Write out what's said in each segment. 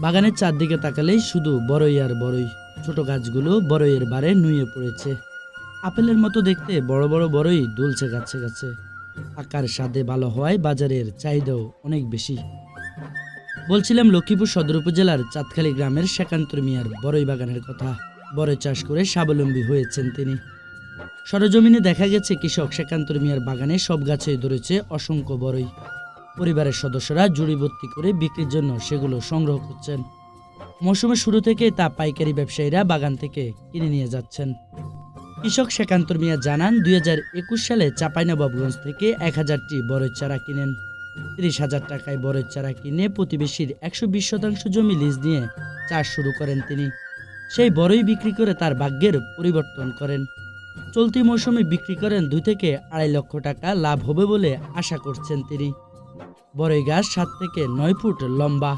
বাগানের চারদিকে তাকালেই শুধু বড়ই আর বড়ই। ছোট গাছগুলো বড়ইয়ের বারে নুয়ে পড়েছে। আপেলের মতো দেখতে বড় বড় বড়ই দুলছে গাছে গাছে। আকার স্বাদে ভালো হওয়ায় বাজারের চাহিদাও অনেক বেশি। বলছিলাম লক্ষ্মীপুর সদর উপজেলার চাঁদখালী গ্রামের শেকান্তর মিয়ার বড়ই বাগানের কথা। বড়ই চাষ করে স্বাবলম্বী হয়েছেন তিনি। সরজমিনে দেখা গেছে কৃষক শেকান্তর মিয়ার বাগানে সব গাছেই ধরেছে অসংখ্য বড়ই। পরিবারের সদস্যরা জুড়িবর্তি করে বিক্রির জন্য সেগুলো সংগ্রহ করছেন। মৌসুমের শুরু থেকে তা পাইকারি ব্যবসায়ীরা বাগান থেকে কিনে নিয়ে যাচ্ছেন। কৃষক শেকান্তর মিয়া জানান, দুই হাজার একুশ সালে চাঁপাইনবাবগঞ্জ থেকে এক হাজারটি বড়ের চারা কিনেন। তিরিশ হাজার টাকায় বড়ের চারা কিনে প্রতিবেশীর একশো বিশ শতাংশ জমি লিজ নিয়ে চাষ শুরু করেন তিনি। সেই বড়ই বিক্রি করে তার ভাগ্যের পরিবর্তন করেন। চলতি মৌসুমে বিক্রি করেন দুই থেকে আড়াই লক্ষ টাকা লাভ হবে বলে আশা করছেন তিনি। বড়ই গাছ সাত থেকে নয় ফুট লম্বা।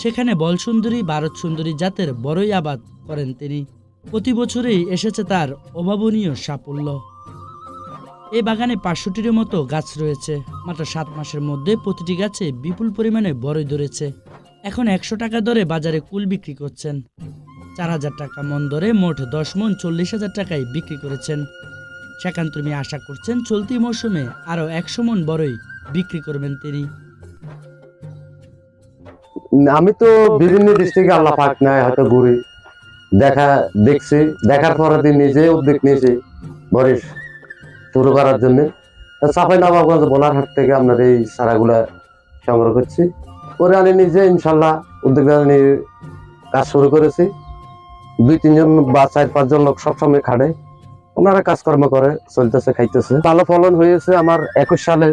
সেখানে বলসুন্দরী ভারত সুন্দরী জাতের বড়ই আবাদ করেন তিনি। প্রতি বছরেই এসেছে তার অভাবনীয় সাফল্য। এই বাগানে পাঁচশোটির মতো গাছ রয়েছে। মাত্র সাত মাসের মধ্যে প্রতিটি গাছে বিপুল পরিমাণে বড়ই ধরেছে। এখন একশো টাকা দরে বাজারে কুল বিক্রি করছেন। চার হাজার টাকা মন দরে মোট দশ মন চল্লিশ হাজার টাকায় বিক্রি করেছেন। সেখান তুমি আশা করছেন চলতি মৌসুমে আরও একশো মন বড়ই বিক্রি করবেন তিনি। আমি তো বিভিন্ন ডিস্ট্রিক্টে আল্লাহ পাক নাই হয়তো ঘুরি। দেখা দেখছি। দেখার পরে দিন নিজে উদ্যোগ নিয়েছি। বরিশ। শুরু করার জন্য। সাফাই নবাবগঞ্জ বোলারহাট থেকে আপনার এই সারাগুলা সংগ্রহ করছি। করে আমি নিজে ইনশাল্লাহ উদ্যোগ নিয়ে কাজ শুরু করেছি। দুই তিনজন বা চার পাঁচজন লোক সবসময় খাটে ওনারা কাজকর্ম করে চলতেছে খাইতেছে। ভালো ফলন হয়েছে আমার একুশ সালে।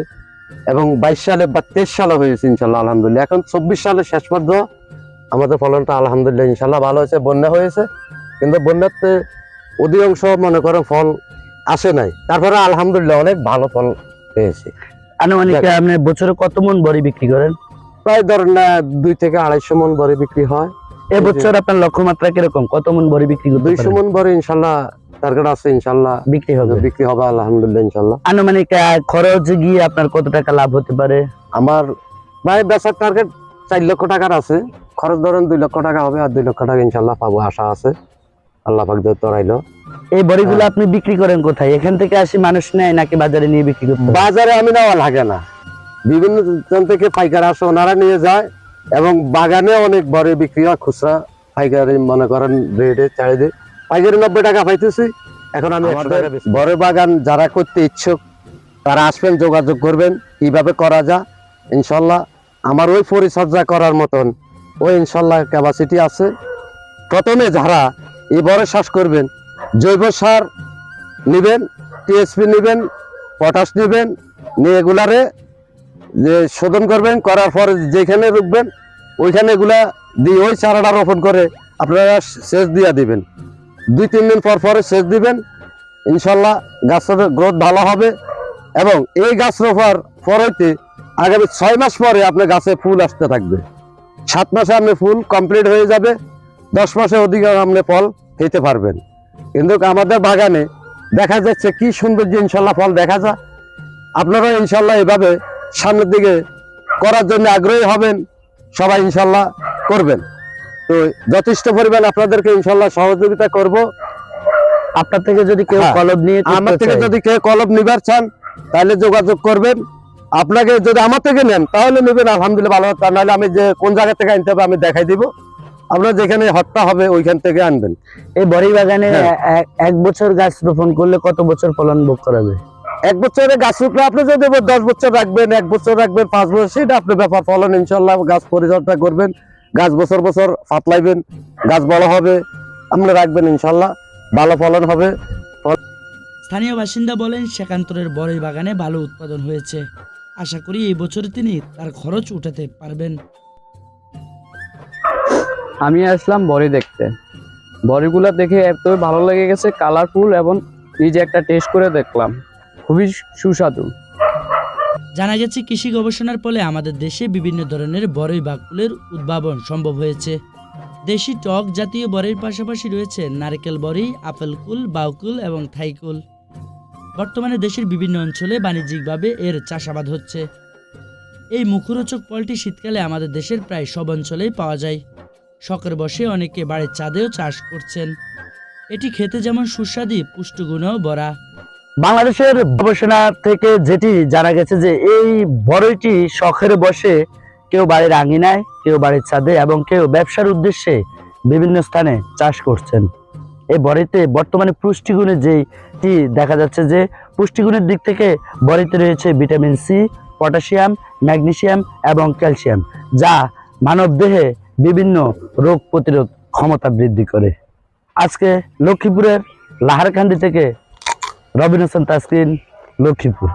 এবং বাইশ সালে বা তেইশ সালে হয়েছে ইনশাল্লাহ আলহামদুলিল্লাহ। এখন চব্বিশ সালে শেষ পর্যন্ত আমাদের ফলনটা আলহামদুলিল্লাহ ইনশাল্লাহ ভালো হয়েছে বন্যা হয়েছে। কিন্তু বন্যাতে অধিকাংশ মনে করেন ফল আসে নাই। তারপরে আলহামদুলিল্লাহ অনেক ভালো ফল পেয়েছি। আনুমানিক আপনি বছরে কত মন বড়ি বিক্রি করেন? প্রায় ধরেন না দুই থেকে আড়াইশো মন বড়ি বিক্রি হয়। এবছর আপনার লক্ষ্যমাত্রা কীরকম? কত মন বড়ি বিক্রি দুইশো মন বড়ি ইনশাল্লাহ টার্গেট আছে ইনশাল্লাহ বিক্রি হবে। বিক্রি হবে আলহামদুলিল্লাহ ইনশাল্লাহ আনুমানিক খরচ গিয়ে আপনার কত টাকা লাভ হতে পারে? আমার প্রায় বেচার টার্গেট চার লক্ষ টাকার আছে। খরচ ধরেন দুই লক্ষ টাকা হবে আর দুই লক্ষ টাকা ইনশাল্লাহ পাবো আশা আছে। আল্লাহ পাক যত রাইলো। এই বড়িগুলো আপনি বিক্রি করেন কোথায়? এখান থেকে আসি মানুষ নেয় নাকি বাজারে নিয়ে বিক্রি করতে বাজারে আমি নেওয়া লাগে না। বিভিন্ন জন থেকে পাইকার আসে ওনারা নিয়ে যায় এবং বাগানে অনেক বড় বিক্রি হয় খুচরা পাইকারি মনে করেন রেটে চাহিদা। পাইকারি নব্বই টাকা পাইতেছি। এখন আমি বড় বাগান যারা করতে ইচ্ছুক তারা আসবেন যোগাযোগ করবেন। কীভাবে করা যা ইনশাল্লাহ আমার ওই পরিচর্যা করার মতন ওই ইনশাল্লাহ ক্যাপাসিটি আছে। প্রথমে যারা এই বড় শ্বাস করবেন জৈব সার নেবেন টিএসপি নেবেন পটাশ নেবেন নিয়ে এগুলারে যে শোধন করবেন করার পরে যেখানে রুখবেন ওইখানে এগুলা দিয়ে ওই চারাটা রোপণ করে আপনারা সেচ দিয়া দিবেন। দুই, তিন দিন পর পরে সেচ দিবেন। ইনশাল্লাহ গাছের গ্রোথ ভালো হবে এবং এই গাছ রোপার পরেতে আগামী ছয় মাস পরে আপনার গাছে ফুল আসতে থাকবে। সাত মাসে আপনি ফুল কমপ্লিট হয়ে যাবে, দশ মাসে অধিক আপনি ফল পেতে পারবেন। কিন্তু আমাদের বাগানে দেখা যাচ্ছে কি সৌন্দর্য ইনশাল্লাহ ফল দেখা যায়। আপনারা ইনশাল্লাহ এভাবে সামনের দিকে করার জন্য আগ্রহী হবেন, সবাই ইনশাল্লাহ করবেন। তো যথেষ্ট পরিমাণ আপনাদেরকে ইনশাল্লাহ সহযোগিতা করব। আপনার থেকে যদি কেউ হ্যাঁ। কলব নিয়ে আমার থেকে যদি কেউ কলম নিবার চান তাহলে যোগাযোগ করবেন। আপনাকে যদি আমার থেকে নেন তাহলে নেবেন আলহামদুলিল্লাহ ভালো তা নাহলে আমি যে কোন জায়গা থেকে আনতে হবে আমি দেখাই দিব। আপনার যেখানে হত্যা হবে ওইখান থেকে আনবেন। এই বড়ি বাগানে হ্যাঁ। এক- এক বছর গাছ রোপণ করলে কত বছর ফলন ভোগ করাবে এক বছরে গাছ রুখলে আপনি যদি দশ বছর রাখবেন এক বছর রাখবেন পাঁচ বছর সেটা আপনার ব্যাপার ফলন ইনশাল্লাহ গাছ পরিচর্যা করবেন। গাছ বছর বছর ফাতলাইবেন গাছ বড় হবে আপনি রাখবেন ইনশাল্লাহ ভালো ফলন হবে। স্থানীয় বাসিন্দা বলেন শেকান্তরের বড়ই বাগানে ভালো উৎপাদন হয়েছে। আশা করি এই বছর তিনি তার খরচ উঠাতে পারবেন। আমি আসলাম বড়ি দেখতে। বড়িগুলো দেখে এতই ভালো লেগে গেছে কালারফুল এবং নিজে একটা টেস্ট করে দেখলাম। খুবই সুস্বাদু। জানা গেছে, কৃষি গবেষণার ফলে আমাদের দেশে বিভিন্ন ধরনের বরই বাকুলের উদ্ভাবন সম্ভব হয়েছে। দেশি টক জাতীয় বরের পাশাপাশি রয়েছে নারকেল বড়ি আপেল কুল বাউকুল এবং থাইকুল। বর্তমানে দেশের বিভিন্ন অঞ্চলে বাণিজ্যিকভাবে এর চাষাবাদ হচ্ছে। এই মুখরোচক ফলটি শীতকালে আমাদের দেশের প্রায় সব অঞ্চলেই পাওয়া যায়। শখের বসে অনেকে বাড়ির চাঁদেও চাষ করছেন। এটি খেতে যেমন সুস্বাদু, পুষ্টিগুণেও ভরা বাংলাদেশের গবেষণা থেকে যেটি জানা গেছে যে এই বড়ইটি শখের বসে কেউ বাড়ির আঙিনায়, কেউ বাড়ির ছাদে এবং কেউ ব্যবসার উদ্দেশ্যে বিভিন্ন স্থানে চাষ করছেন। এই বড়িতে বর্তমানে পুষ্টিগুণের যেটি দেখা যাচ্ছে যে পুষ্টিগুণের দিক থেকে বড়িতে রয়েছে ভিটামিন সি, পটাশিয়াম ম্যাগনেসিয়াম এবং ক্যালসিয়াম, যা মানব দেহে বিভিন্ন রোগ প্রতিরোধ ক্ষমতা বৃদ্ধি করে। আজকে লক্ষ্মীপুরের লাহারকান্দি থেকে রবিন হোসেন তাসকিন লক্ষ্মীপুর